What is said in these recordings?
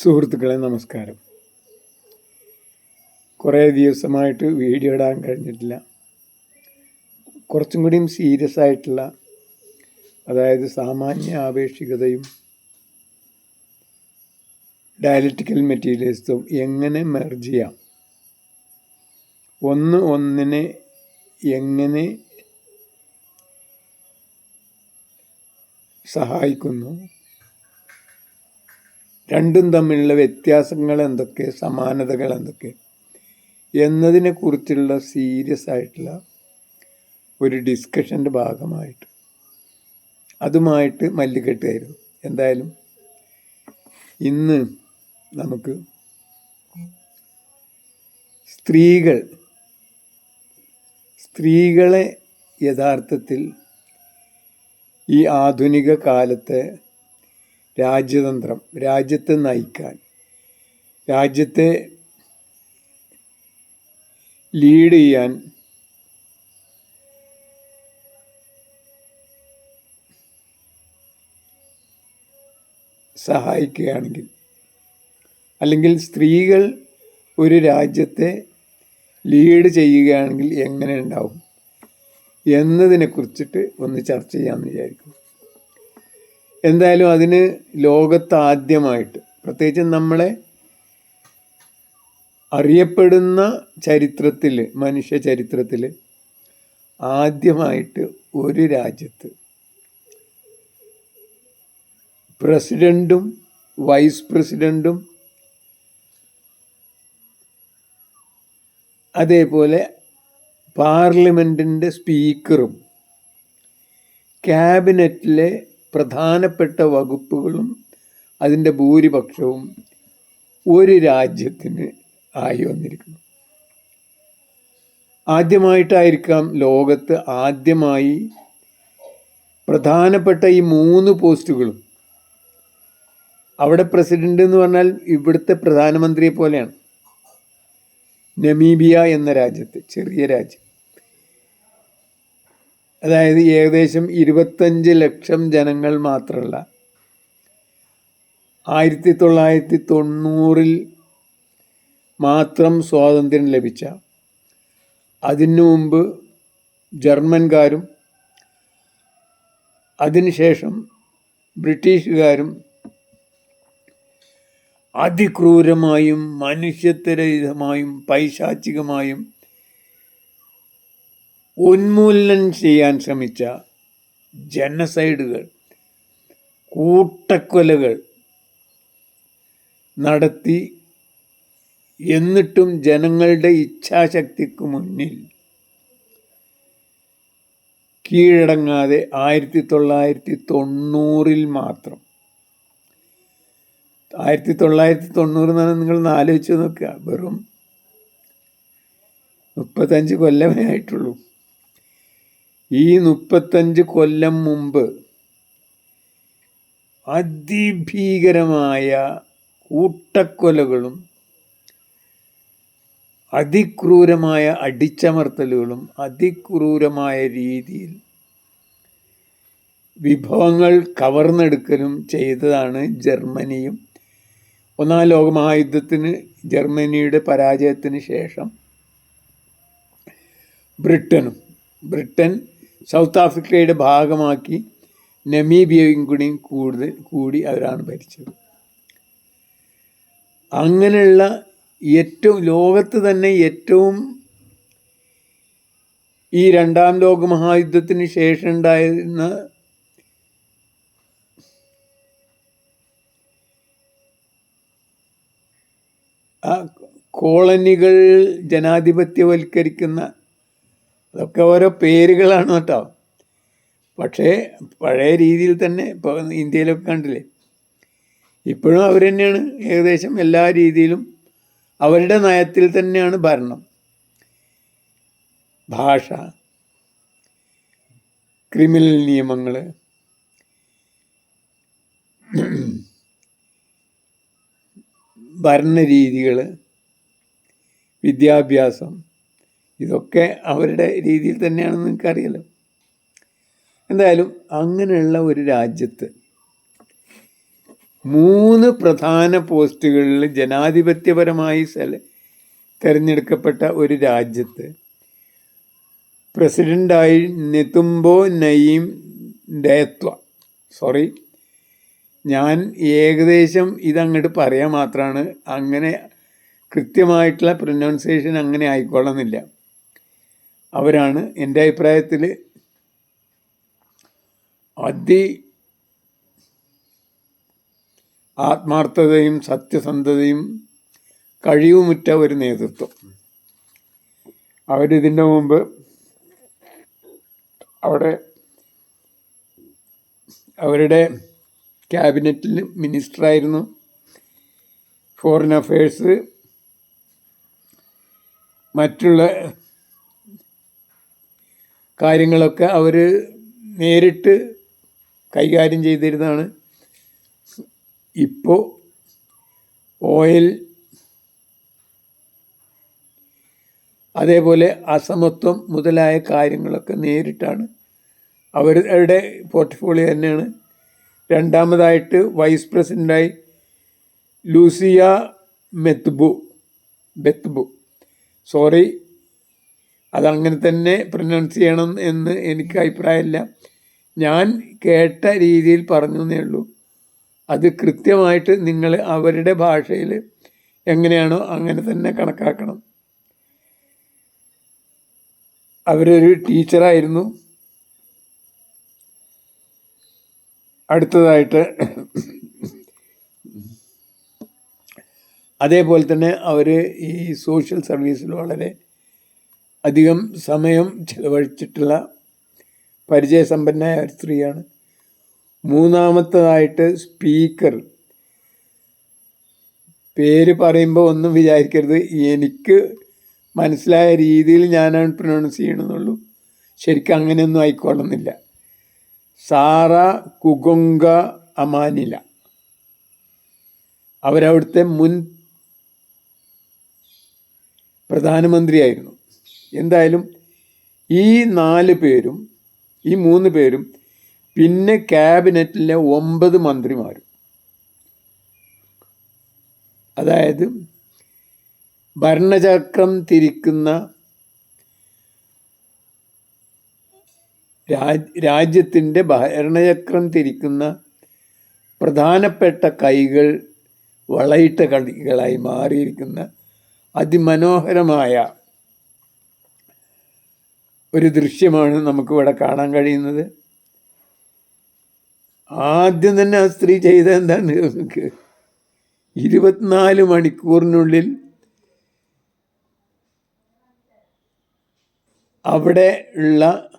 സുഹൃത്തുക്കളെ നമസ്കാരം. കുറേ ദിവസമായിട്ട് വീഡിയോ ഇടാൻ കഴിഞ്ഞിട്ടില്ല. കുറച്ചും കൂടിയും സീരിയസ് ആയിട്ടുള്ള അതായത് സാമാന്യ ആപേക്ഷികതയും ഡയലറ്റിക്കൽ മെറ്റീരിയൽസും എങ്ങനെ മെർജ് ചെയ്യാം? ഒന്ന് ഒന്നിനെ എങ്ങനെ സഹായിക്കുന്നു? രണ്ടും തമ്മിലുള്ള വ്യത്യാസങ്ങൾ എന്തൊക്കെ സമാനതകൾ എന്തൊക്കെ എന്നതിനെക്കുറിച്ചുള്ള സീരിയസ് ആയിട്ടുള്ള ഒരു ഡിസ്കഷന്റെ ഭാഗമായിട്ട് അതുമായിട്ട് മല്ലിക്കെട്ടായിരുന്നു എന്തായാലും ഇന്ന് നമുക്ക് സ്ത്രീകൾ സ്ത്രീകളെ യഥാർത്ഥത്തിൽ ഈ ആധുനിക കാലത്തെ രാജ്യതന്ത്രം രാജ്യത്തെ നയിക്കാൻ. രാജ്യത്തെ ലീഡ് ചെയ്യാൻ സഹായിക്കുകയാണെങ്കിൽ അല്ലെങ്കിൽ സ്ത്രീകൾ ഒരു രാജ്യത്തെ ലീഡ് ചെയ്യുകയാണെങ്കിൽ എങ്ങനെ ഉണ്ടാവും എന്നതിനെ കുറിച്ചിട്ട് ഒന്ന് ചർച്ച ചെയ്യാമെന്ന് വിചാരിക്കും എന്തായാലും അതിന് ലോകത്താദ്യമായിട്ട് പ്രത്യേകിച്ച് നമ്മളെ അറിയപ്പെടുന്ന ചരിത്രത്തിൽ മനുഷ്യ ചരിത്രത്തിൽ ആദ്യമായിട്ട് ഒരു രാജ്യത്ത് പ്രസിഡന്റും വൈസ് പ്രസിഡന്റും അതേപോലെ പാർലമെന്റിന്റെ സ്പീക്കറും ക്യാബിനറ്റിലെ പ്രധാനപ്പെട്ട വകുപ്പുകളും അതിന്റെ ഭൂരിപക്ഷവും ഒരു രാജ്യത്തിന് ആയി വന്നിരിക്കുന്നു. ആദ്യമായിട്ടായിരിക്കാം ലോകത്ത് ആദ്യമായി പ്രധാനപ്പെട്ട ഈ മൂന്ന് പോസ്റ്റുകളും. അവിടെ പ്രസിഡന്റ് എന്ന് പറഞ്ഞാൽ ഇവിടുത്തെ പ്രധാനമന്ത്രിയെ പോലെയാണ്. നമീബിയ എന്ന രാജ്യത്ത് ചെറിയ രാജ്യം. അതായത് ഏകദേശം ഇരുപത്തഞ്ച് ലക്ഷം ജനങ്ങൾ മാത്രമല്ല. ആയിരത്തി തൊള്ളായിരത്തി തൊണ്ണൂറിൽ മാത്രം സ്വാതന്ത്ര്യം ലഭിച്ച അതിനു മുമ്പ് ജർമ്മൻകാരും അതിനുശേഷം ബ്രിട്ടീഷുകാരും അതിക്രൂരമായും മനുഷ്യത്വരഹിതമായും പൈശാചികമായും ഉന്മൂലനം ചെയ്യാൻ ശ്രമിച്ച ജനസൈഡുകൾ കൂട്ടക്കൊലകൾ നടത്തി എന്നിട്ടും ജനങ്ങളുടെ ഇച്ഛാശക്തിക്ക് മുന്നിൽ കീഴടങ്ങാതെ ആയിരത്തി തൊള്ളായിരത്തി തൊണ്ണൂറിൽ മാത്രം. ആയിരത്തി തൊള്ളായിരത്തി തൊണ്ണൂറ് എന്ന് പറഞ്ഞാൽ നിങ്ങൾ ആലോചിച്ച് നോക്കുക. വെറും മുപ്പത്തഞ്ച് കൊല്ലമേ ആയിട്ടുള്ളൂ. ഈ മുപ്പത്തഞ്ച് കൊല്ലം മുമ്പ് അതിഭീകരമായ കൂട്ടക്കൊലകളും അതിക്രൂരമായ അടിച്ചമർത്തലുകളും അതിക്രൂരമായ രീതിയിൽ വിഭവങ്ങൾ കവർന്നെടുക്കലും ചെയ്തതാണ് ജർമ്മനിയും. ഒന്നാം ലോകമഹായുദ്ധത്തിന് ജർമ്മനിയുടെ പരാജയത്തിന് ശേഷം ബ്രിട്ടനും. ബ്രിട്ടൻ സൗത്ത് ആഫ്രിക്കയുടെ ഭാഗമാക്കി നമീബിയയും കൂടി കൂടുതൽ കൂടി അവരാണ് ഭരിച്ചത്. അങ്ങനെയുള്ള ഏറ്റവും ലോകത്ത് തന്നെ ഏറ്റവും ഈ രണ്ടാം ലോക മഹായുദ്ധത്തിന് ശേഷം ഉണ്ടായിരുന്ന കോളനികൾ ജനാധിപത്യവൽക്കരിക്കുന്ന അതൊക്കെ ഓരോ പേരുകളാണ് കേട്ടോ. പക്ഷേ പഴയ രീതിയിൽ തന്നെ ഇപ്പോൾ ഇന്ത്യയിലൊക്കെ കണ്ടില്ലേ? ഇപ്പോഴും അവർ തന്നെയാണ് ഏകദേശം എല്ലാ രീതിയിലും അവരുടെ നയത്തിൽ തന്നെയാണ് ഭരണം. ഭാഷ ക്രിമിനൽ നിയമങ്ങൾ ഭരണരീതികൾ വിദ്യാഭ്യാസം ഇതൊക്കെ അവരുടെ രീതിയിൽ തന്നെയാണെന്ന് നിങ്ങൾക്കറിയാലോ. എന്തായാലും അങ്ങനെയുള്ള ഒരു രാജ്യത്ത് മൂന്ന് പ്രധാന പോസ്റ്റുകളിൽ ജനാധിപത്യപരമായി സെല തിരഞ്ഞെടുക്കപ്പെട്ട ഒരു രാജ്യത്ത് പ്രസിഡന്റായി നെതുംബോ നയീം ഡേത്വ സോറി ഞാൻ ഏകദേശം ഇതങ്ങോട്ട് പറയാൻ മാത്രമാണ്. അങ്ങനെ കൃത്യമായിട്ടുള്ള പ്രൊനൗൺസിയേഷൻ അങ്ങനെ ആയിക്കൊള്ളുന്നില്ല അവരാണ് എന്റെ അഭിപ്രായത്തിൽ അതി ആത്മാർത്ഥതയും സത്യസന്ധതയും കഴിവുമുറ്റ ഒരു നേതൃത്വം. അവരിതിന്റെ മുമ്പ് അവിടെ അവരുടെ ക്യാബിനറ്റിൽ മിനിസ്റ്ററായിരുന്നു. ഫോറിൻ അഫയേഴ്സ് മറ്റുള്ള കാര്യങ്ങളൊക്കെ അവർ നേരിട്ട് കൈകാര്യം ചെയ്തിരുന്നതാണ്. ഇപ്പോൾ ഓയിൽ അതേപോലെ അസമത്വം മുതലായ കാര്യങ്ങളൊക്കെ നേരിട്ടാണ്. അവരുടെ പോർട്ട്ഫോളിയോ തന്നെയാണ്. രണ്ടാമതായിട്ട് വൈസ് പ്രസിഡന്റായി ലൂസിയ മെത്ബു ബെത്ബു സോറി അതങ്ങനെ തന്നെ പ്രൊനൗൺസ് ചെയ്യണം എന്ന് എനിക്ക് അഭിപ്രായമില്ല. ഞാൻ കേട്ട രീതിയിൽ പറഞ്ഞു എന്നേ ഉള്ളൂ. അത് കൃത്യമായിട്ട് നിങ്ങൾ അവരുടെ ഭാഷയിൽ എങ്ങനെയാണോ അങ്ങനെ തന്നെ കണക്കാക്കണം. അവരൊരു ടീച്ചറായിരുന്നു. അടുത്തതായിട്ട് അതേപോലെ തന്നെ അവർ ഈ സോഷ്യൽ സർവീസിൽ വളരെ അധികം സമയം ചിലവഴിച്ചിട്ടുള്ള പരിചയസമ്പന്നയായ ഒരു സ്ത്രീയാണ്. മൂന്നാമത്തതായിട്ട് സ്പീക്കർ. പേര് പറയുമ്പോൾ ഒന്നും വിചാരിക്കരുത്. എനിക്ക് മനസ്സിലായ രീതിയിൽ ഞാനാണ് പ്രൊനൗൺസ് ചെയ്യണമെന്നുള്ളൂ. ശരിക്കും അങ്ങനെയൊന്നും ആയിക്കോളുന്നില്ല സാറ കുഗൊങ്ക അമാനില. അവരവിടുത്തെ മുൻ പ്രധാനമന്ത്രിയായിരുന്നു. എന്തായാലും ഈ നാല് പേരും ഈ മൂന്ന് പേരും പിന്നെ ക്യാബിനറ്റിലെ ഒമ്പത് മന്ത്രിമാരും. അതായത് ഭരണചക്രം തിരിക്കുന്ന രാജ്യത്തിന്റെ ഭരണചക്രം തിരിക്കുന്ന പ്രധാനപ്പെട്ട കൈകൾ വളയിട്ട കളികളായി മാറിയിരിക്കുന്ന അതിമനോഹരമായ ഒരു ദൃശ്യമാണ് നമുക്കിവിടെ കാണാൻ കഴിയുന്നത്. ആദ്യം തന്നെ ആ സ്ത്രീ ചെയ്ത എന്താണ് നമുക്ക്? ഇരുപത്തിനാല് മണിക്കൂറിനുള്ളിൽ അവിടെ ഉള്ള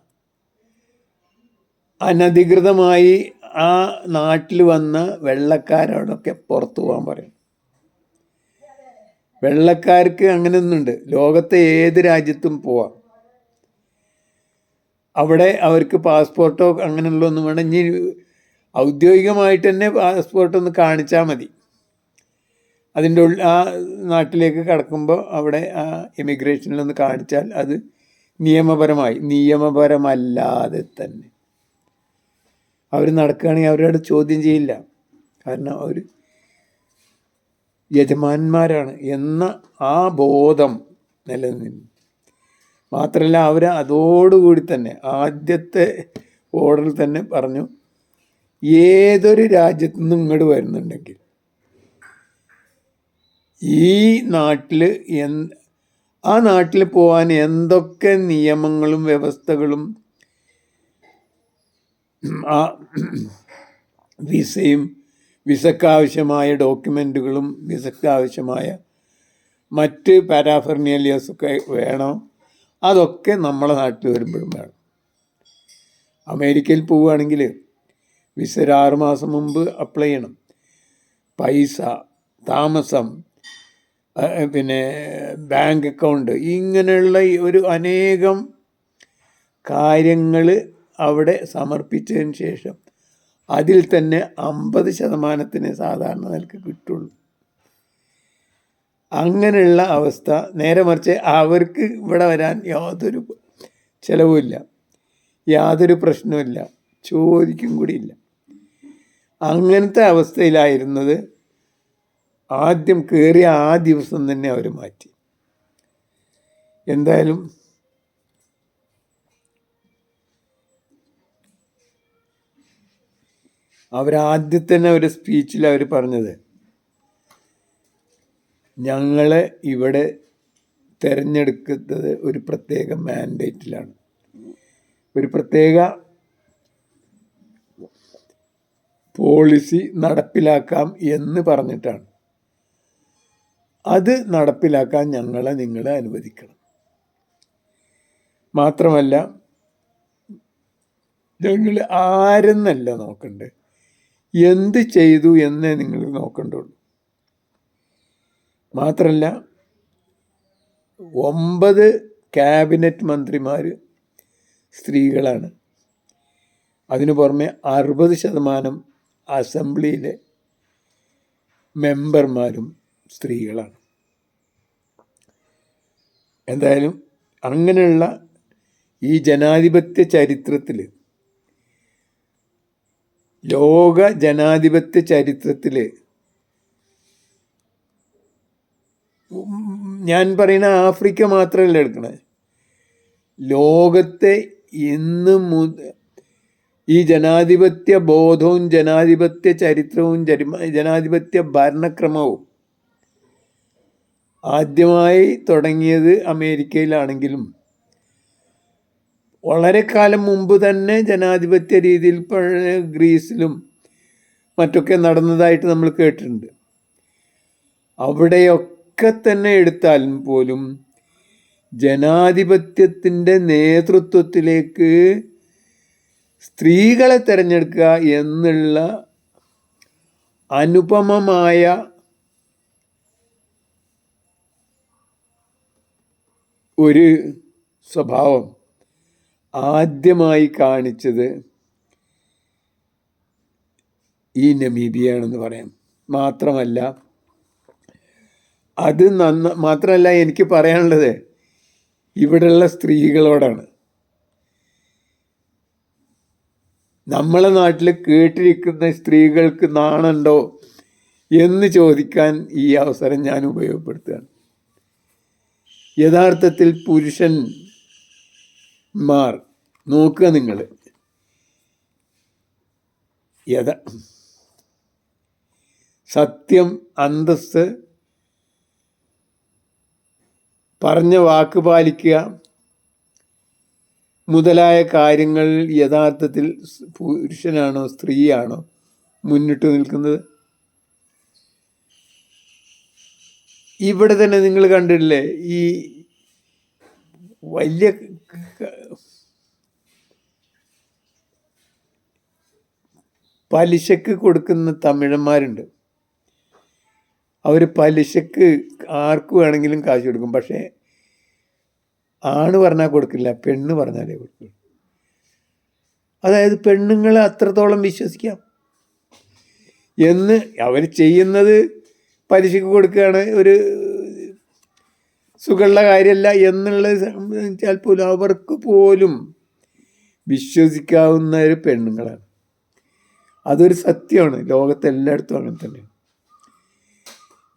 അനധികൃതമായി ആ നാട്ടിൽ വന്ന വെള്ളക്കാരോടൊക്കെ പുറത്തു പോകാൻ പറയും. വെള്ളക്കാർക്ക് അങ്ങനെ ഒന്നുണ്ട് ലോകത്തെ ഏത് രാജ്യത്തും പോവാം. അവിടെ അവർക്ക് പാസ്പോർട്ടോ അങ്ങനെയുള്ളതൊന്നും വേണം ഇനി ഔദ്യോഗികമായിട്ട് തന്നെ പാസ്പോർട്ട് ഒന്ന് കാണിച്ചാൽ മതി. അതിന്റെ ഉള്ളിൽ ആ നാട്ടിലേക്ക് കടക്കുമ്പോൾ അവിടെ ആ ഇമിഗ്രേഷനിലൊന്ന് കാണിച്ചാൽ അത് നിയമപരമായി നിയമപരമല്ലാതെ തന്നെ. അവർ നടക്കുകയാണെങ്കിൽ അവരോട് ചോദ്യം ചെയ്യില്ല. കാരണം അവർ യജമാന്മാരാണ് എന്ന ആ ബോധം നിലനിന്നു മാത്രമല്ല അവർ അതോടുകൂടി തന്നെ ആദ്യത്തെ ഓർഡറിൽ തന്നെ പറഞ്ഞു ഏതൊരു രാജ്യത്തു നിന്നും ഇങ്ങോട്ട് വരുന്നുണ്ടെങ്കിൽ ഈ നാട്ടിൽ എൻ ആ നാട്ടിൽ പോകാൻ എന്തൊക്കെ നിയമങ്ങളും വ്യവസ്ഥകളും ആ വിസയും വിസക്കാവശ്യമായ ഡോക്യുമെന്റുകളും വിസക്കാവശ്യമായ മറ്റ് പാരാഫെർണിയലിയസൊക്കെ വേണം. അതൊക്കെ നമ്മളെ നാട്ടിൽ വരുമ്പോഴും വേണം. അമേരിക്കയിൽ പോവുകയാണെങ്കിൽ വിസ ഒരു മാസം മുമ്പ് അപ്ലൈ ചെയ്യണം. പൈസ താമസം പിന്നെ ബാങ്ക് അക്കൗണ്ട് ഇങ്ങനെയുള്ള ഒരു അനേകം കാര്യങ്ങൾ അവിടെ സമർപ്പിച്ചതിന് ശേഷം അതിൽ തന്നെ അമ്പത് ശതമാനത്തിന് സാധാരണ നിലയ്ക്ക് കിട്ടുള്ളൂ. അങ്ങനെയുള്ള അവസ്ഥ നേരെ മറിച്ച് അവർക്ക് ഇവിടെ വരാൻ യാതൊരു ചിലവുമില്ല. യാതൊരു പ്രശ്നവുമില്ല. ചോദിക്കും കൂടിയില്ല. അങ്ങനത്തെ അവസ്ഥയിലായിരുന്നത് ആദ്യം കയറിയ ആ ദിവസം തന്നെ അവർ മാറ്റി. എന്തായാലും അവരാദ്യം തന്നെ ഒരു സ്പീച്ചിൽ അവർ പറഞ്ഞത് ഞങ്ങളെ ഇവിടെ തിരഞ്ഞെടുക്കുന്നത് ഒരു പ്രത്യേക മാൻഡേറ്റിലാണ്. ഒരു പ്രത്യേക പോളിസി നടപ്പിലാക്കാം എന്ന് പറഞ്ഞിട്ടാണ്. അത് നടപ്പിലാക്കാൻ ഞങ്ങളെ നിങ്ങളെ അനുവദിക്കണം. മാത്രമല്ല ഞങ്ങൾ ആരെന്നല്ല നോക്കണ്ടേ. എന്ത് ചെയ്തു എന്നേ നിങ്ങൾ നോക്കണ്ടുള്ളൂ. മാത്രമല്ല ഒമ്പത് ക്യാബിനറ്റ് മന്ത്രിമാർ സ്ത്രീകളാണ്. അതിനു പുറമെ അറുപത് ശതമാനം അസംബ്ലിയിലെ മെമ്പർമാരും സ്ത്രീകളാണ്. എന്തായാലും അങ്ങനെയുള്ള ഈ ജനാധിപത്യ ചരിത്രത്തിൽ ലോക ജനാധിപത്യ ചരിത്രത്തിൽ ഞാൻ പറയുന്ന ആഫ്രിക്ക മാത്രമല്ല എടുക്കണേ. ലോകത്തെ ഇന്ന് ഈ ജനാധിപത്യ ബോധവും ജനാധിപത്യ ചരിത്രവും ജനാധിപത്യ ഭരണക്രമവും ആദ്യമായി തുടങ്ങിയത് അമേരിക്കയിലാണെങ്കിലും വളരെ കാലം മുമ്പ് തന്നെ ജനാധിപത്യ രീതിയിൽ ഗ്രീസിലും മറ്റൊക്കെ നടന്നതായിട്ട് നമ്മൾ കേട്ടിട്ടുണ്ട്. അവിടെയൊക്കെ തന്നെ എടുത്താലും പോലും ജനാധിപത്യത്തിന്റെ നേതൃത്വത്തിലേക്ക് സ്ത്രീകളെ തിരഞ്ഞെടുക്കുക എന്നുള്ള അനുപമമായ ഒരു സ്വഭാവം ആദ്യമായി കാണിച്ചത് ഈ നമീബിയാണെന്ന് പറയാം. മാത്രമല്ല അത് നന്ന മാത്രമല്ല എനിക്ക് പറയാനുള്ളത് ഇവിടെയുള്ള സ്ത്രീകളോടാണ്. നമ്മളെ നാട്ടിൽ കേട്ടിരിക്കുന്ന സ്ത്രീകൾക്ക് നാണുണ്ടോ എന്ന് ചോദിക്കാൻ ഈ അവസരം ഞാൻ ഉപയോഗപ്പെടുത്തുകയാണ്. യഥാർത്ഥത്തിൽ പുരുഷന്മാർ നോക്കുക നിങ്ങൾ യഥ സത്യം അന്തസ് പറഞ്ഞ വാക്ക് പാലിക്കുക. മുതലായ കാര്യങ്ങൾ യഥാർത്ഥത്തിൽ പുരുഷനാണോ സ്ത്രീയാണോ മുന്നിട്ട് നിൽക്കുന്നത്? ഇവിടെ തന്നെ നിങ്ങൾ കണ്ടിട്ടില്ലേ ഈ വലിയ പലിശക്ക് കൊടുക്കുന്ന തമിഴന്മാരുണ്ട്. അവർ പലിശക്ക് ആർക്ക് വേണമെങ്കിലും കാശ് കൊടുക്കും. പക്ഷേ ആണ് പറഞ്ഞാൽ കൊടുക്കില്ല പെണ്ണ് പറഞ്ഞാലേ കൊടുക്കുള്ളൂ. അതായത് പെണ്ണുങ്ങളെ അത്രത്തോളം വിശ്വസിക്കാം. എന്ന് അവർ ചെയ്യുന്നത് പലിശക്ക് കൊടുക്കുകയാണ് ഒരു സുഖമുള്ള കാര്യമല്ല എന്നുള്ളത് സംബന്ധിച്ചാൽ പോലും അവർക്ക് പോലും വിശ്വസിക്കാവുന്ന ഒരു പെണ്ണുങ്ങളാണ്. അതൊരു സത്യമാണ്. ലോകത്തെല്ലായിടത്തും അങ്ങനെ തന്നെയാണ്.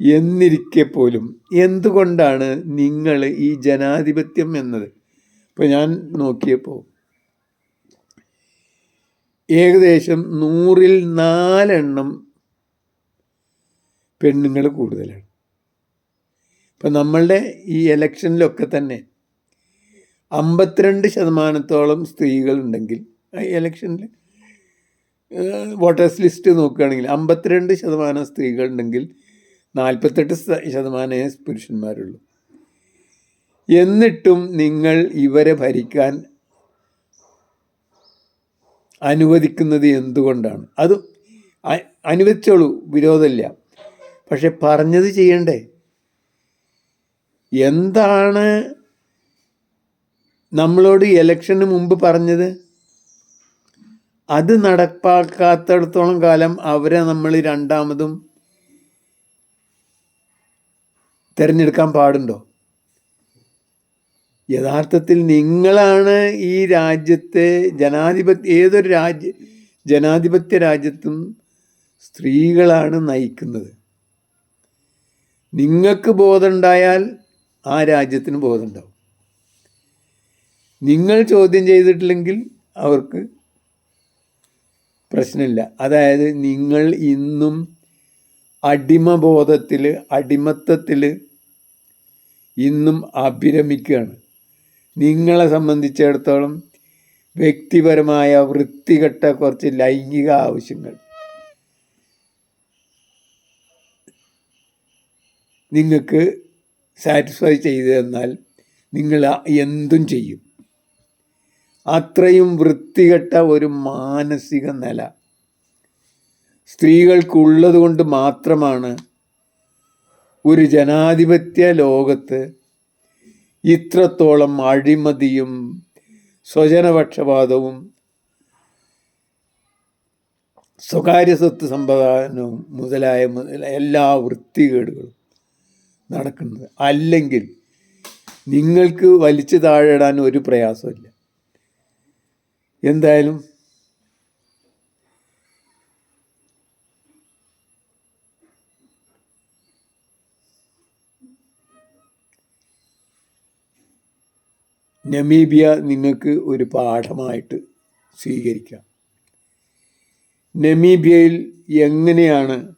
എന്നിരിക്കെ പോലും. എന്തുകൊണ്ടാണ് നിങ്ങൾ ഈ ജനാധിപത്യം എന്നത്? ഇപ്പോൾ ഞാൻ നോക്കിയപ്പോൾ ഏകദേശം നൂറിൽ നാലെണ്ണം പെണ്ണുങ്ങൾ കൂടുതലാണ്. ഇപ്പം നമ്മളുടെ ഈ ഇലക്ഷനിലൊക്കെ തന്നെ അമ്പത്തിരണ്ട് ശതമാനത്തോളം സ്ത്രീകളുണ്ടെങ്കിൽ ഇലക്ഷനിൽ വോട്ടേഴ്സ് ലിസ്റ്റ് നോക്കുകയാണെങ്കിൽ അമ്പത്തിരണ്ട് ശതമാനം സ്ത്രീകളുണ്ടെങ്കിൽ നാൽപ്പത്തെട്ട് ശതമാനമേ പുരുഷന്മാരുള്ളൂ. എന്നിട്ടും നിങ്ങൾ ഇവരെ ഭരിക്കാൻ അനുവദിക്കുന്നത് എന്തുകൊണ്ടാണ്? അത് അനുവദിച്ചോളൂ വിരോധമില്ല. പക്ഷെ പറഞ്ഞത് ചെയ്യണ്ടേ? എന്താണ് നമ്മളോട് ഇലക്ഷന് മുമ്പ് പറഞ്ഞത്? അത് നടപ്പാക്കാത്തടത്തോളം കാലം അവരെ നമ്മൾ രണ്ടാമതും തിരഞ്ഞെടുക്കാൻ പാടുണ്ടോ? യഥാർത്ഥത്തിൽ നിങ്ങളാണ് ഈ രാജ്യത്തെ ജനാധിപത്യ ഏതൊരു രാജ്യ ജനാധിപത്യ രാജ്യത്തും സ്ത്രീകളാണ് നയിക്കുന്നത്. നിങ്ങൾക്ക് ബോധമുണ്ടായാൽ ആ രാജ്യത്തിന് ബോധമുണ്ടാവും. നിങ്ങൾ ചോദ്യം ചെയ്തിട്ടില്ലെങ്കിൽ അവർക്ക് പ്രശ്നമില്ല. അതായത് നിങ്ങൾ ഇന്നും അടിമബോധത്തിൽ അടിമത്തത്തിൽ ഇന്നും അഭിരമിക്കുകയാണ്. നിങ്ങളെ സംബന്ധിച്ചിടത്തോളം വ്യക്തിപരമായ വൃത്തികെട്ട കുറച്ച് ലൈംഗിക ആവശ്യങ്ങൾ. നിങ്ങൾക്ക് സാറ്റിസ്ഫൈ ചെയ്തു തന്നാൽ നിങ്ങൾ എന്തും ചെയ്യും. അത്രയും വൃത്തികെട്ട ഒരു മാനസിക നില സ്ത്രീകൾക്കുള്ളത് കൊണ്ട് മാത്രമാണ് ഒരു ജനാധിപത്യ ലോകത്ത് ഇത്രത്തോളം അഴിമതിയും സ്വജനപക്ഷപാതവും സ്വകാര്യ സ്വത്ത് സമ്പ്രദായവും മുതലായ മുതലായ എല്ലാ വൃത്തികേടുകളും നടക്കുന്നത്. അല്ലെങ്കിൽ നിങ്ങൾക്ക് വലിച്ചു താഴെടാൻ ഒരു പ്രയാസമില്ല എന്തായാലും നമീബിയ നിങ്ങൾക്ക് ഒരു പാഠമായിട്ട് സ്വീകരിക്കാം. നമീബിയയിൽ എങ്ങനെയാണ്?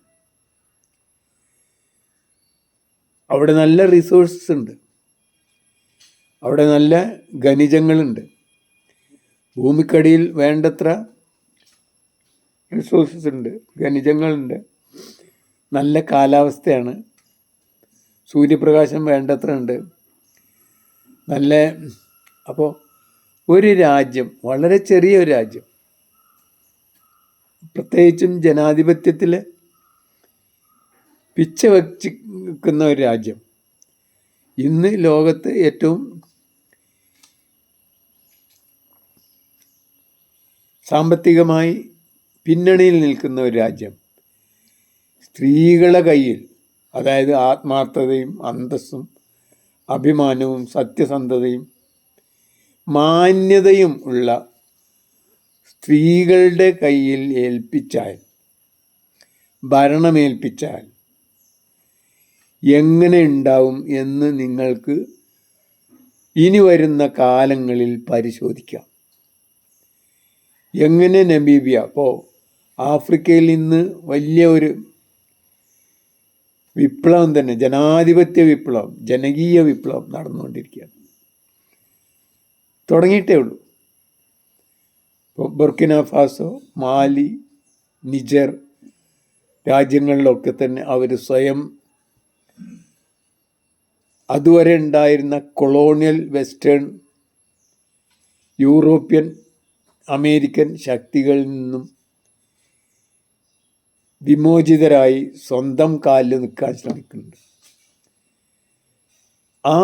അവിടെ നല്ല റിസോഴ്സസ് ഉണ്ട്. അവിടെ നല്ല ഖനിജങ്ങളുണ്ട്. ഭൂമിക്കടിയിൽ വേണ്ടത്ര റിസോഴ്സസ് ഉണ്ട് ഖനിജങ്ങളുണ്ട്. നല്ല കാലാവസ്ഥയാണ്. സൂര്യപ്രകാശം വേണ്ടത്ര ഉണ്ട്. നല്ല അപ്പോൾ ഒരു രാജ്യം വളരെ ചെറിയ ഒരു രാജ്യം പ്രത്യേകിച്ചും ജനാധിപത്യത്തിൽ പിച്ച വച്ചിരിക്കുന്ന ഒരു രാജ്യം. ഇന്ന് ലോകത്ത് ഏറ്റവും സാമ്പത്തികമായി പിന്നണിയിൽ നിൽക്കുന്ന ഒരു രാജ്യം സ്ത്രീകളുടെ കയ്യിൽ അതായത് ആത്മാർത്ഥതയും അന്തസ്സും അഭിമാനവും സത്യസന്ധതയും മാന്യതയും ഉള്ള സ്ത്രീകളുടെ കയ്യിൽ ഏൽപ്പിച്ചാൽ ഭരണമേൽപ്പിച്ചാൽ എങ്ങനെ ഉണ്ടാവും എന്ന് നിങ്ങൾക്ക് ഇനി വരുന്ന കാലങ്ങളിൽ പരിശോധിക്കാം. എങ്ങനെ നമീബിയ? അപ്പോൾ ആഫ്രിക്കയിൽ നിന്ന് വലിയ ഒരു വിപ്ലവം തന്നെ ജനാധിപത്യ വിപ്ലവം ജനകീയ വിപ്ലവം നടന്നുകൊണ്ടിരിക്കുകയാണ്. തുടങ്ങിയിട്ടേ ഉള്ളൂ. ഇപ്പോൾ ബുർക്കിന ഫാസോ മാലി നിജർ രാജ്യങ്ങളിലൊക്കെ തന്നെ അവർ സ്വയം അതുവരെ ഉണ്ടായിരുന്ന കൊളോണിയൽ വെസ്റ്റേൺ യൂറോപ്യൻ അമേരിക്കൻ ശക്തികളിൽ നിന്നും വിമോചിതരായി സ്വന്തം കാലിൽ നിൽക്കാൻ ശ്രമിക്കുന്നുണ്ട്. ആ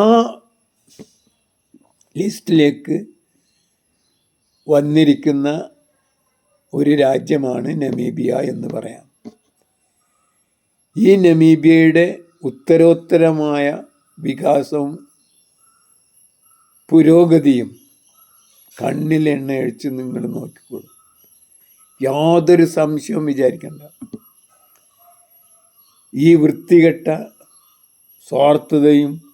ലിസ്റ്റിലേക്ക് വന്നിരിക്കുന്ന ഒരു രാജ്യമാണ് നമീബിയ എന്ന് പറയാം. ഈ നമീബിയയുടെ ഉത്തരോത്തരമായ വികാസവും പുരോഗതിയും കണ്ണിൽ എണ്ണ അഴിച്ച് നിങ്ങൾ നോക്കിക്കോളൂ. യാതൊരു സംശയവും വിചാരിക്കണ്ട. ഈ വൃത്തികെട്ട സ്വാർത്ഥതയും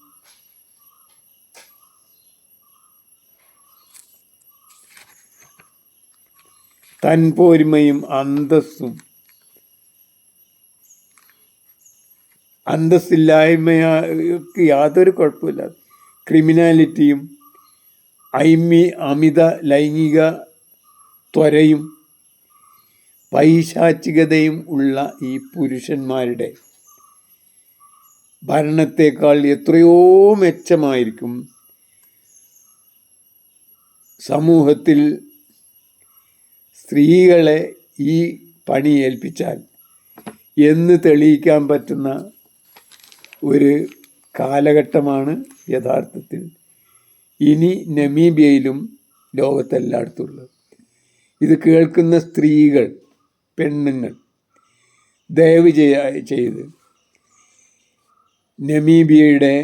തൻപോരിമയും അന്തസ്സും. അന്തസ്സില്ലായ്മയ്ക്ക് യാതൊരു കുഴപ്പമില്ല. ക്രിമിനാലിറ്റിയും ഐമി അമിത ലൈംഗിക ത്വരയും പൈശാചികതയും ഉള്ള ഈ പുരുഷന്മാരുടെ ഭരണത്തേക്കാൾ എത്രയോ മെച്ചമായിരിക്കും സമൂഹത്തിൽ സ്ത്രീകളെ ഈ പണി ഏൽപ്പിച്ചാൽ എന്ന് തെളിയിക്കാൻ പറ്റുന്ന ഒരു കാലഘട്ടമാണ് യഥാർത്ഥത്തിൽ ഇനി നമീബിയയിലും ലോകത്തെല്ലായിടത്തും ഉള്ളത് ഇത് കേൾക്കുന്ന സ്ത്രീകൾ പെണ്ണുങ്ങൾ ദയവ് ചെയ്ത് നമീബിയയുടെ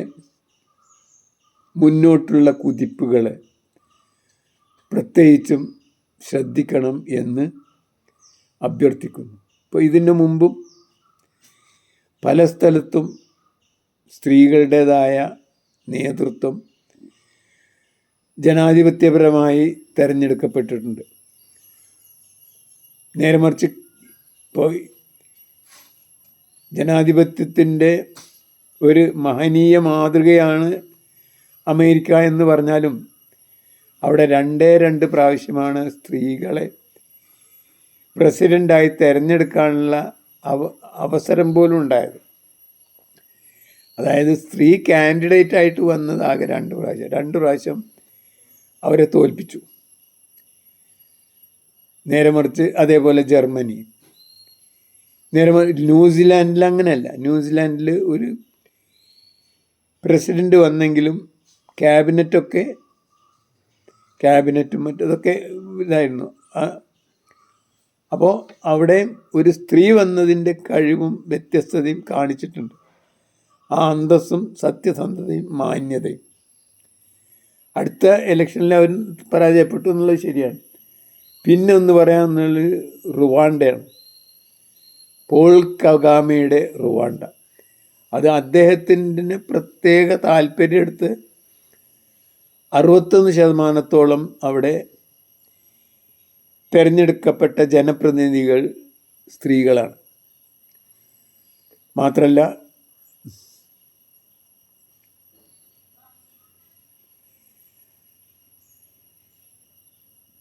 മുന്നോട്ടുള്ള കുതിപ്പുകൾ പ്രത്യേകിച്ചും ശ്രദ്ധിക്കണം എന്ന് അഭ്യർത്ഥിക്കുന്നു. ഇപ്പോൾ ഇതിനു മുമ്പും പല സ്ഥലത്തും സ്ത്രീകളുടേതായ നേതൃത്വം ജനാധിപത്യപരമായി തിരഞ്ഞെടുക്കപ്പെട്ടിട്ടുണ്ട്. നേരെ മറിച്ച് ഇപ്പോൾ ജനാധിപത്യത്തിന്റെ ഒരു മഹനീയ മാതൃകയാണ് അമേരിക്ക എന്ന് പറഞ്ഞാലും അവിടെ രണ്ടേ രണ്ട് പ്രാവശ്യമാണ് സ്ത്രീകളെ പ്രസിഡന്റായി തിരഞ്ഞെടുക്കാനുള്ള അവ അവസരം പോലും ഉണ്ടായത്. അതായത് സ്ത്രീ കാൻഡിഡേറ്റ് ആയിട്ട് വന്നതാകെ രണ്ട് പ്രാവശ്യം. രണ്ട് പ്രാവശ്യം അവരെ തോൽപ്പിച്ചു. നേരെ മറിച്ച് അതേപോലെ ജർമ്മനി. നേരെ ന്യൂസിലാൻഡിൽ അങ്ങനെയല്ല. ന്യൂസിലാൻഡിൽ ഒരു പ്രസിഡന്റ് വന്നെങ്കിലും ക്യാബിനറ്റൊക്കെ ക്യാബിനറ്റും മറ്റതൊക്കെ ഇതായിരുന്നു. അപ്പോൾ അവിടെ ഒരു സ്ത്രീ വന്നതിന്റെ കഴിവും വ്യത്യസ്തതയും കാണിച്ചിട്ടുണ്ട്. ആ അന്തസ്സും സത്യസന്ധതയും മാന്യതയും. അടുത്ത ഇലക്ഷനിൽ അവർ പരാജയപ്പെട്ടു എന്നുള്ളത് ശരിയാണ്. പിന്നെ ഒന്ന് പറയാമെന്നുള്ളത് റുവാണ്ടയാണ്. Paul കഗാമയുടെ Rwanda. അത് അദ്ദേഹത്തിന്റെ പ്രത്യേക താല്പര്യം എടുത്ത് അറുപത്തൊന്ന് ശതമാനത്തോളം അവിടെ തിരഞ്ഞെടുക്കപ്പെട്ട ജനപ്രതിനിധികൾ സ്ത്രീകളാണ്. മാത്രമല്ല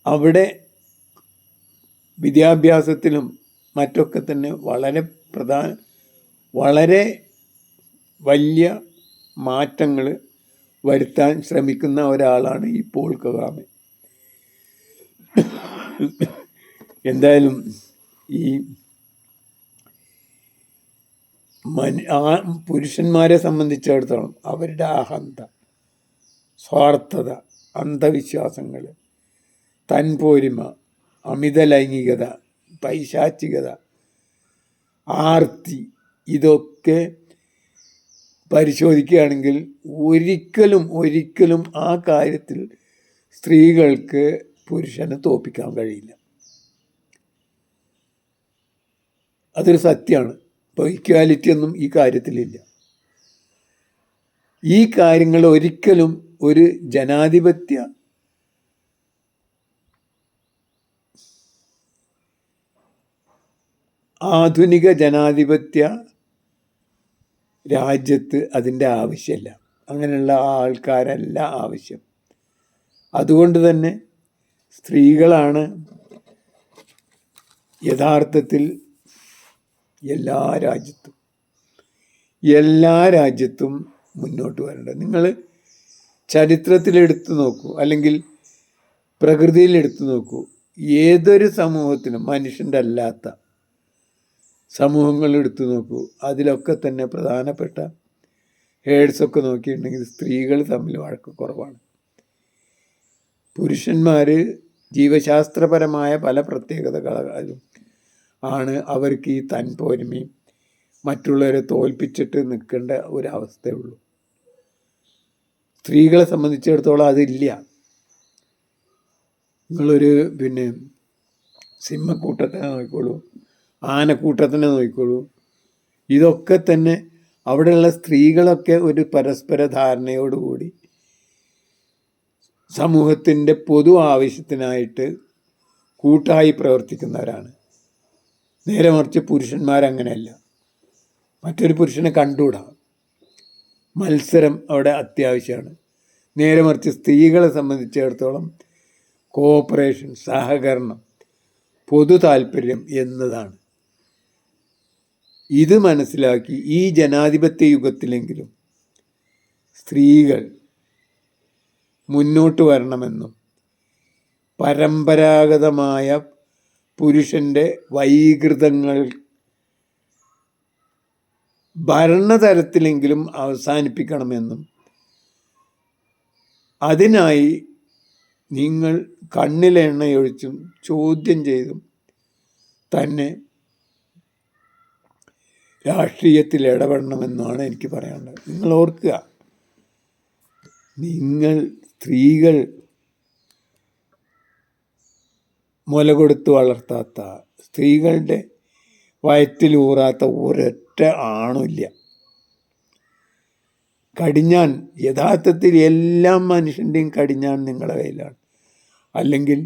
അവിടെ വിദ്യാഭ്യാസത്തിലും മറ്റൊക്കെ തന്നെ വളരെ പ്രധാന വളരെ വലിയ മാറ്റങ്ങൾ വരുത്താൻ ശ്രമിക്കുന്ന ഒരാളാണ് ഈ പോൾ കഗാമെ എന്തായാലും ഈ മനു ആ പുരുഷന്മാരെ സംബന്ധിച്ചിടത്തോളം അവരുടെ അഹന്ത സ്വാർത്ഥത അന്ധവിശ്വാസങ്ങൾ തൻപോരിമ അമിത ലൈംഗികത പൈശാചികത ആർത്തി ഇതൊക്കെ പരിശോധിക്കുകയാണെങ്കിൽ ഒരിക്കലും ഒരിക്കലും ആ കാര്യത്തിൽ സ്ത്രീകൾക്ക് പുരുഷനെ തോപ്പിക്കാൻ കഴിയില്ല. അതൊരു സത്യമാണ്. ഇപ്പോൾ ഇക്വാലിറ്റി ഒന്നും ഈ കാര്യത്തിലില്ല. ഈ കാര്യങ്ങൾ ഒരിക്കലും ഒരു ജനാധിപത്യ ആധുനിക ജനാധിപത്യ രാജ്യത്ത് അതിന്റെ ആവശ്യമില്ല. അങ്ങനെയുള്ള ആൾക്കാരല്ല ആവശ്യം. അതുകൊണ്ട് തന്നെ സ്ത്രീകളാണ് യഥാർത്ഥത്തിൽ എല്ലാ രാജ്യത്തും എല്ലാ രാജ്യത്തും മുന്നോട്ട് വരേണ്ടത്. നിങ്ങൾ ചരിത്രത്തിലെടുത്തു നോക്കൂ അല്ലെങ്കിൽ പ്രകൃതിയിലെടുത്തു നോക്കൂ. ഏതൊരു സമൂഹത്തിനും മനുഷ്യന്റെ അല്ലാത്ത സമൂഹങ്ങൾ എടുത്തു നോക്കൂ. അതിലൊക്കെ തന്നെ പ്രധാനപ്പെട്ട ഹേഡ്സൊക്കെ നോക്കിയിട്ടുണ്ടെങ്കിൽ സ്ത്രീകൾ തമ്മിൽ വഴക്ക് കുറവാണ്. പുരുഷന്മാർ ജീവശാസ്ത്രപരമായ പല പ്രത്യേകതകളും ആണ് അവർക്ക് ഈ തൻപോരുമയും മറ്റുള്ളവരെ തോൽപ്പിച്ചിട്ട് നിൽക്കേണ്ട ഒരവസ്ഥയുള്ളൂ. സ്ത്രീകളെ സംബന്ധിച്ചിടത്തോളം അതില്ല. നിങ്ങളൊരു പിന്നെ സിംഹക്കൂട്ടത്തെ നോക്കിക്കോളൂ. ആനക്കൂട്ടത്തിനെ നോക്കിക്കോളൂ. ഇതൊക്കെ തന്നെ അവിടെയുള്ള സ്ത്രീകളൊക്കെ ഒരു പരസ്പര ധാരണയോടുകൂടി സമൂഹത്തിന്റെ പൊതു ആവശ്യത്തിനായിട്ട് കൂട്ടായി പ്രവർത്തിക്കുന്നവരാണ്. നേരെ മറിച്ച് പുരുഷന്മാരങ്ങനെയല്ല. മറ്റൊരു പുരുഷനെ കണ്ടുകൂടാ. മത്സരം അവിടെ അത്യാവശ്യമാണ്. നേരെ മറിച്ച് സ്ത്രീകളെ സംബന്ധിച്ചിടത്തോളം കോപ്പറേഷൻ സഹകരണം പൊതു താല്പര്യം എന്നതാണ്. ഇത് മനസ്സിലാക്കി ഈ ജനാധിപത്യ യുഗത്തിലെങ്കിലും സ്ത്രീകൾ മുന്നോട്ട് വരണമെന്നും പരമ്പരാഗതമായ പുരുഷന്റെ വൈകൃതങ്ങൾ ഭരണതരത്തിലെങ്കിലും അവസാനിപ്പിക്കണമെന്നും അതിനായി നിങ്ങൾ കണ്ണിലെണ്ണയൊഴിച്ചും ചോദ്യം ചെയ്തും തന്നെ രാഷ്ട്രീയത്തിൽ ഇടപെടണമെന്നാണ് എനിക്ക് പറയാനുള്ളത്. നിങ്ങൾ ഓർക്കുക നിങ്ങൾ സ്ത്രീകൾ മുല കൊടുത്ത് വളർത്താത്ത സ്ത്രീകളുടെ വയറ്റിൽ വയറ്റിലൂറാത്ത ഒരൊറ്റ ആണുമില്ല കടിഞ്ഞാൻ യഥാർത്ഥത്തിൽ എല്ലാ മനുഷ്യന്റെയും കടിഞ്ഞാൻ നിങ്ങളുടെ കയ്യിലാണ്. അല്ലെങ്കിൽ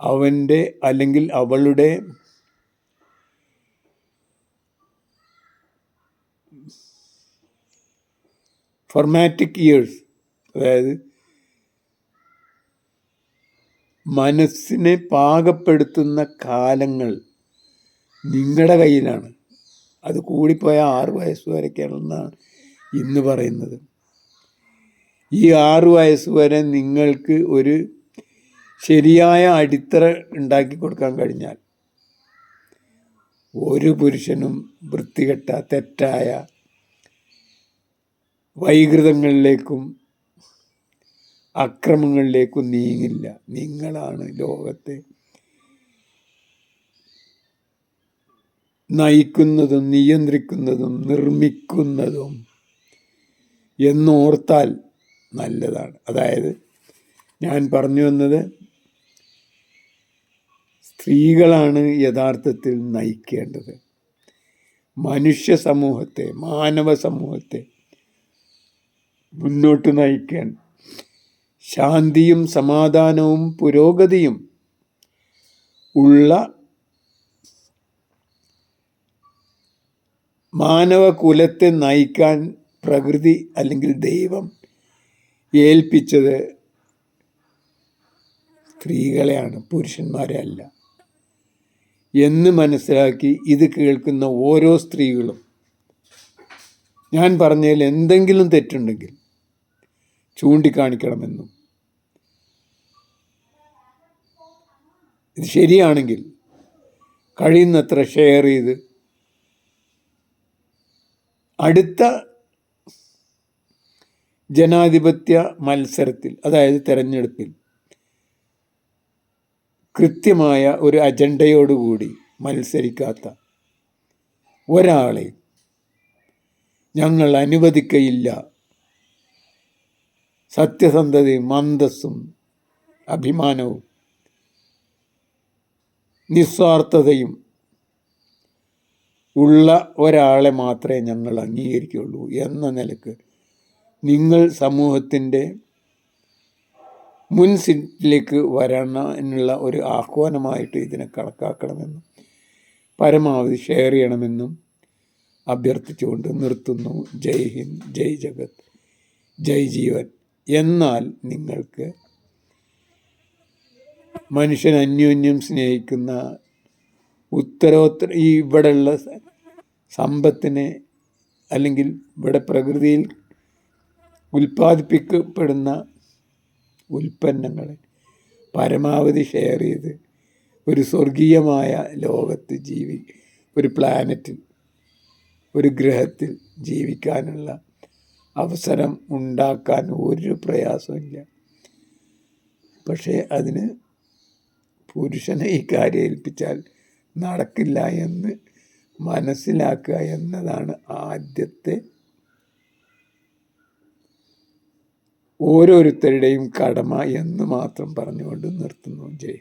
അവന്റെ അല്ലെങ്കിൽ അവളുടെ ഫൊർമാറ്റിക് ഇയേഴ്സ് അതായത് മനസ്സിനെ പാകപ്പെടുത്തുന്ന കാലങ്ങൾ നിങ്ങളുടെ കയ്യിലാണ്. അത് കൂടിപ്പോയ ആറ് വയസ്സ് വരയ്ക്കാണെന്നാണ് ഇന്ന് പറയുന്നത്. ഈ ആറ് വയസ്സ് വരെ നിങ്ങൾക്ക് ഒരു ശരിയായ അടിത്തറ ഉണ്ടാക്കി കൊടുക്കാൻ കഴിഞ്ഞാൽ ഒരു പുരുഷനും വൃത്തികെട്ട തെറ്റായ വൈകൃതങ്ങളിലേക്കും അക്രമങ്ങളിലേക്കും നീങ്ങില്ല. നിങ്ങളാണ് ലോകത്തെ നയിക്കുന്നതും നിയന്ത്രിക്കുന്നതും നിർമ്മിക്കുന്നതും എന്നോർത്താൽ നല്ലതാണ്. അതായത് ഞാൻ പറഞ്ഞു വന്നത് സ്ത്രീകളാണ് യഥാർത്ഥത്തിൽ നയിക്കേണ്ടത്. മനുഷ്യ സമൂഹത്തെ മാനവ സമൂഹത്തെ മുന്നോട്ട് നയിക്കാൻ. ശാന്തിയും സമാധാനവും പുരോഗതിയും ഉള്ള മാനവകുലത്തെ നയിക്കാൻ പ്രകൃതി അല്ലെങ്കിൽ ദൈവം ഏൽപ്പിച്ചത് സ്ത്രീകളെയാണ് പുരുഷന്മാരെ അല്ല. എന്ന് മനസ്സിലാക്കി ഇത് കേൾക്കുന്ന ഓരോ സ്ത്രീകളും ഞാൻ പറഞ്ഞതിൽ എന്തെങ്കിലും തെറ്റുണ്ടെങ്കിൽ ചൂണ്ടിക്കാണിക്കണമെന്നും. ഇത് ശരിയാണെങ്കിൽ കഴിയുന്നത്ര ഷെയർ ചെയ്ത് അടുത്ത ജനാധിപത്യ മത്സരത്തിൽ അതായത് തെരഞ്ഞെടുപ്പിൽ കൃത്യമായ ഒരു അജണ്ടയോടുകൂടി മത്സരിക്കാത്ത ഒരാളെ ഞങ്ങൾ അനുവദിക്കയില്ല സത്യസന്ധതയും മന്ദസ്സും അഭിമാനവും നിസ്വാർത്ഥതയും ഉള്ള ഒരാളെ മാത്രമേ ഞങ്ങൾ അംഗീകരിക്കുകയുള്ളൂ എന്ന നിലയ്ക്ക് നിങ്ങൾ സമൂഹത്തിന്റെ മുൻ സീറ്റിലേക്ക് വരാനുള്ള ഒരു ആഹ്വാനമായിട്ട് ഇതിനെ കണക്കാക്കണമെന്നും പരമാവധി ഷെയർ ചെയ്യണമെന്നും അഭ്യർത്ഥിച്ചുകൊണ്ട് നിർത്തുന്നു. ജയ് ഹിന്ദ് ജയ് ജഗത് ജയ് ജീവൻ. എന്നാൽ നിങ്ങൾക്ക് മനുഷ്യൻ അന്യോന്യം സ്നേഹിക്കുന്ന ഉത്തരോത്തര ഈ ഇവിടെയുള്ള സമ്പത്തിനെ അല്ലെങ്കിൽ ഇവിടെ പ്രകൃതിയിൽ ഉൽപ്പാദിപ്പിക്കപ്പെടുന്ന ഉൽപ്പന്നങ്ങളെ പരമാവധി ഷെയർ ചെയ്ത് ഒരു സ്വർഗീയമായ ലോകത്ത് ജീവി ഒരു പ്ലാനറ്റിൽ ഒരു ഗ്രഹത്തിൽ ജീവിക്കാനുള്ള അവസരം ഉണ്ടാക്കാൻ ഒരു പ്രയാസമില്ല പക്ഷേ അതിന് പുരുഷനെ ഈ കാര്യം ഏൽപ്പിച്ചാൽ നടക്കില്ല എന്ന് മനസ്സിലാക്കുക എന്നതാണ് ആദ്യത്തെ ഓരോരുത്തരുടെയും കടമ എന്ന് മാത്രം പറഞ്ഞുകൊണ്ട് നിർത്തുന്നു. ജയ്